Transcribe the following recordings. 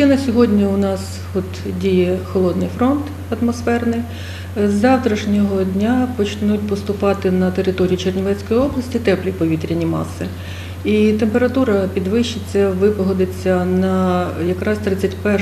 Ще на сьогодні у нас от діє холодний фронт атмосферний. З завтрашнього дня почнуть поступати на територію Чернівецької області теплі повітряні маси. І температура підвищиться, випогодиться на якраз 31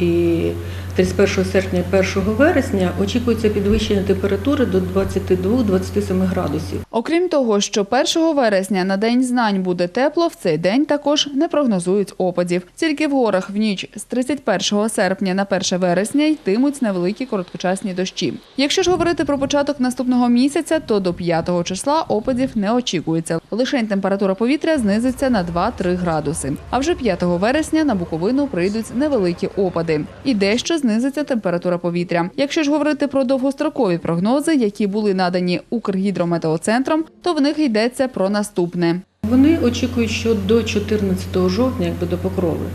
і 31 серпня, 1 вересня. Очікується підвищення температури до 22-27 градусів. Окрім того, що 1 вересня на День знань буде тепло, в цей день також не прогнозують опадів. Тільки в горах в ніч з 31 серпня на 1 вересня йтимуть невеликі короткочасні дощі. Якщо ж говорити про початок наступного місяця, то до 5 числа опадів не очікується. Лишень температура повітря знизиться на 2-3 градуси. А вже 5 вересня на Буковину прийдуть невеликі опади. І дещо знизиться температура повітря. Якщо ж говорити про довгострокові прогнози, які були надані Укргідрометеоцентром, то в них йдеться про наступне. Вони очікують, що до 14 жовтня, якби до покрови,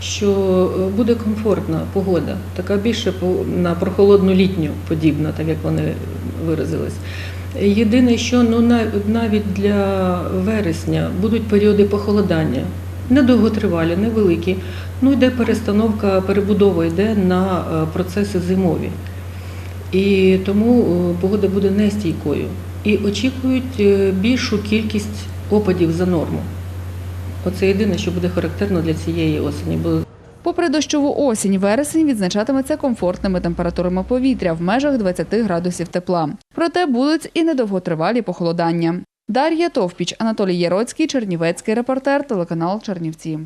що е, буде комфортна погода, така більше на прохолодну літню подібна, так як вони виразились. Єдине, що ну навіть для вересня будуть періоди похолодання, недовготривалі, невеликі. Ну йде перестановка, перебудова йде на е, процеси зимові. І тому е, погода буде нестійкою. І очікують е, більшу кількість опадів за норму. Оце єдине, що буде характерно для цієї осені. Попри дощову осінь, вересень відзначатиметься комфортними температурами повітря в межах 20 градусів тепла. Проте будуть і недовготривалі похолодання. Дар'я Товпіч, Анатолій Яроцький, Чернівецький репортер, телеканал Чернівці.